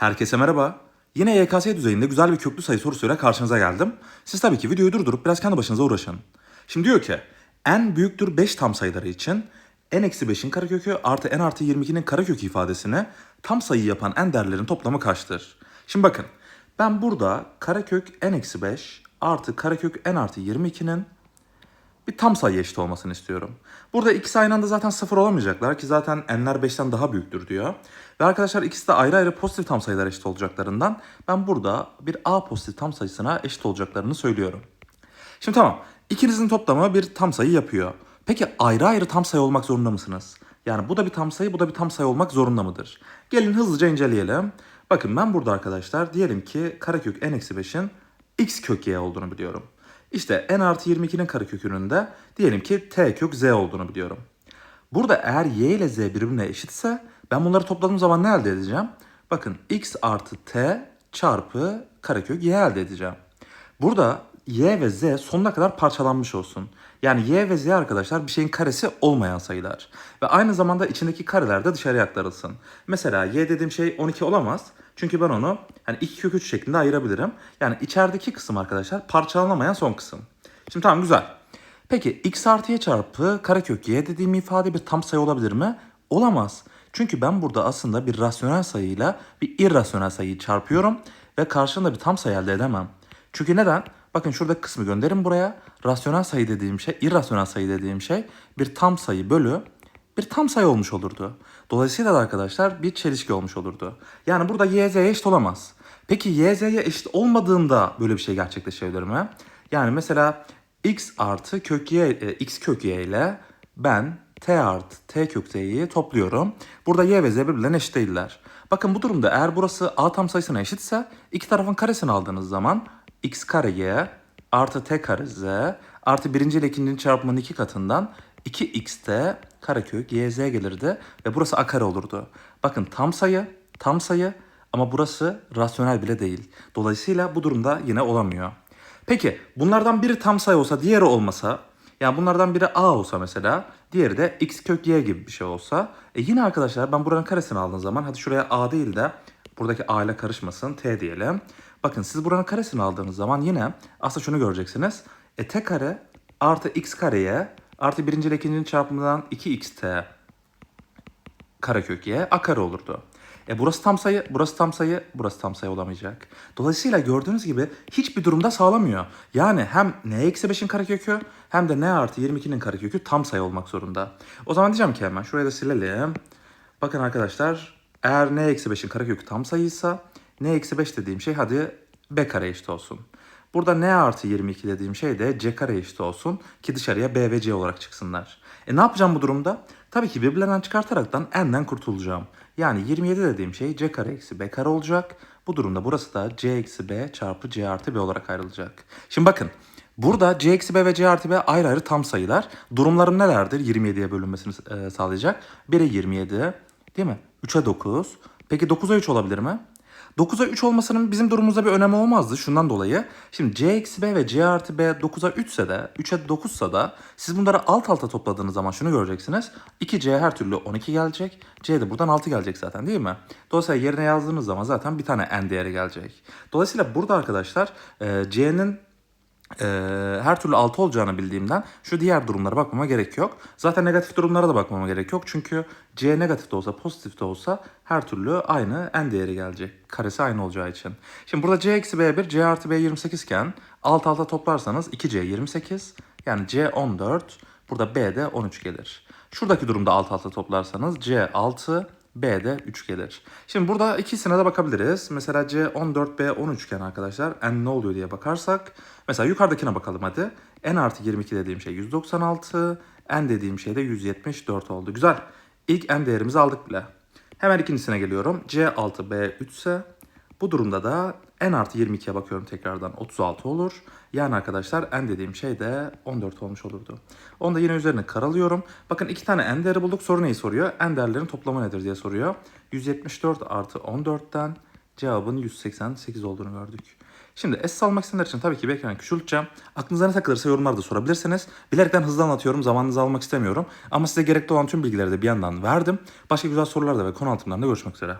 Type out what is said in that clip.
Herkese merhaba. Yine YKS düzeyinde güzel bir köklü sayı sorusuyla karşınıza geldim. Siz tabii ki videoyu durdurup biraz kendi başınıza uğraşın. Şimdi diyor ki n büyüktür 5 tam sayıları için n-5'in karekökü artı n artı 22'nin karekökü ifadesini tam sayı yapan n değerlerin toplamı kaçtır? Şimdi bakın ben burada karekök n-5 artı karekök n artı 22'nin bir tam sayı eşit olmasını istiyorum. Burada ikisi aynı anda zaten sıfır olamayacaklar ki zaten n'ler 5'ten daha büyüktür diyor. Ve arkadaşlar ikisi de ayrı ayrı pozitif tam sayılar eşit olacaklarından ben burada bir a pozitif tam sayısına eşit olacaklarını söylüyorum. Şimdi tamam ikinizin toplamı bir tam sayı yapıyor. Peki ayrı ayrı tam sayı olmak zorunda mısınız? Yani bu da bir tam sayı bu da bir tam sayı olmak zorunda mıdır? Gelin hızlıca inceleyelim. Bakın ben burada arkadaşlar diyelim ki karekök n-5'in x kök olduğunu biliyorum. İşte n artı 22'nin karekökünün de diyelim ki t kök z olduğunu biliyorum. Burada eğer y ile z birbirine eşitse ben bunları topladığım zaman ne elde edeceğim? Bakın x artı t çarpı karekök y elde edeceğim. Burada y ve z sonuna kadar parçalanmış olsun. Yani y ve z arkadaşlar bir şeyin karesi olmayan sayılar. Ve aynı zamanda içindeki kareler de dışarıya aktarılsın. Mesela y dediğim şey 12 olamaz. Çünkü ben onu hani 2 kök 3 şeklinde ayırabilirim. Yani içerideki kısım arkadaşlar parçalanamayan son kısım. Şimdi tamam güzel. Peki x artı y çarpı karekök y dediğim ifade bir tam sayı olabilir mi? Olamaz. Çünkü ben burada aslında bir rasyonel sayıyla bir irrasyonel sayıyı çarpıyorum ve karşılığında bir tam sayı elde edemem. Çünkü neden? Bakın şuradaki kısmı gönderin buraya. Rasyonel sayı dediğim şey, irrasyonel sayı dediğim şey bir tam sayı bölü bir tam sayı olmuş olurdu. Dolayısıyla da arkadaşlar bir çelişki olmuş olurdu. Yani burada y z'ye eşit olamaz. Peki y z'ye eşit olmadığında böyle bir şey gerçekleşebilir mi? Yani mesela x artı kök y, e, x kök y ile ben t artı t kök t'yi topluyorum. Burada y ve z birbirlerine eşit değiller. Bakın bu durumda eğer burası a tam sayısına eşitse iki tarafın karesini aldığınız zaman x kare y artı t kare z artı birinci ile ikincinin çarpımının iki katından 2x'te karekök yz gelirdi ve burası a kare olurdu. Bakın tam sayı, tam sayı ama burası rasyonel bile değil. Dolayısıyla bu durumda yine olamıyor. Peki bunlardan biri tam sayı olsa diğeri olmasa yani bunlardan biri a olsa mesela diğeri de x kök y gibi bir şey olsa e yine arkadaşlar ben buranın karesini aldığım zaman hadi şuraya a değil de buradaki a ile karışmasın t diyelim. Bakın siz buranın karesini aldığınız zaman yine aslında şunu göreceksiniz. E t kare artı x kareye artı birinci ile ikincinin çarpımından 2xt karekök y a kare olurdu. E burası tam sayı, burası tam sayı, burası tam sayı olamayacak. Dolayısıyla gördüğünüz gibi hiçbir durumda sağlamıyor. Yani hem n-5'in karekökü hem de n artı 22'nin karekökü tam sayı olmak zorunda. O zaman diyeceğim ki hemen şurayı da silelim. Bakın arkadaşlar eğer n-5'in karekökü tam sayıysa n-5 dediğim şey hadi b kare eşit olsun. Burada n artı 22 dediğim şey de c kare eşit olsun ki dışarıya b ve c olarak çıksınlar. E ne yapacağım bu durumda? Tabii ki birbirlerinden çıkartaraktan n'den kurtulacağım. Yani 27 dediğim şey c kare eksi b kare olacak. Bu durumda burası da c eksi b çarpı c artı b olarak ayrılacak. Şimdi bakın burada c eksi b ve c artı b ayrı ayrı tam sayılar. Durumlarım nelerdir 27'ye bölünmesini e, sağlayacak? 1'e 27 değil mi? 3'e 9. Peki 9'a 3 olabilir mi? 9'a 3 olmasının bizim durumumuzda bir önemi olmazdı şundan dolayı. Şimdi c eksi b ve c artı b 9'a 3 ise de 3'e 9 ise da siz bunları alt alta topladığınız zaman şunu göreceksiniz. 2c her türlü 12 gelecek. c de buradan 6 gelecek zaten değil mi? Dolayısıyla yerine yazdığınız zaman zaten bir tane n değeri gelecek. Dolayısıyla burada arkadaşlar c'nin e, her türlü 6 olacağını bildiğimden şu diğer durumlara bakmama gerek yok. Zaten negatif durumlara da bakmama gerek yok. Çünkü c negatif de olsa pozitif de olsa her türlü aynı n değeri gelecek. Karesi aynı olacağı için. Şimdi burada c eksi b1 c artı b 28 iken alt alta toplarsanız 2c 28 yani c 14 burada b de 13 gelir. Şuradaki durumda alt alta toplarsanız c 6 B de 3 gelir. Şimdi burada ikisine de bakabiliriz. Mesela C 14, B 13 iken arkadaşlar N ne oluyor diye bakarsak. Mesela yukarıdakine bakalım hadi. N artı 22 dediğim şey 196. N dediğim şey de 174 oldu. Güzel. İlk N değerimizi aldık bile. Hemen ikincisine geliyorum. C 6, B 3 ise bu durumda da n artı 22'ye bakıyorum tekrardan 36 olur. Yani arkadaşlar n dediğim şey de 14 olmuş olurdu. Onu da yine üzerine karalıyorum. Bakın iki tane n değeri bulduk. Soru neyi soruyor? n değerlerin toplamı nedir diye soruyor. 174 artı 14'ten cevabın 188 olduğunu gördük. Şimdi esas almak isteyenler için tabii ki bir ekranı küçülteceğim. Aklınıza ne takılırsa yorumlarda sorabilirsiniz. Bilerekten hızlı anlatıyorum, zamanınızı almak istemiyorum. Ama size gerekli olan tüm bilgileri de bir yandan verdim. Başka güzel sorularda ve konu altımlarında görüşmek üzere.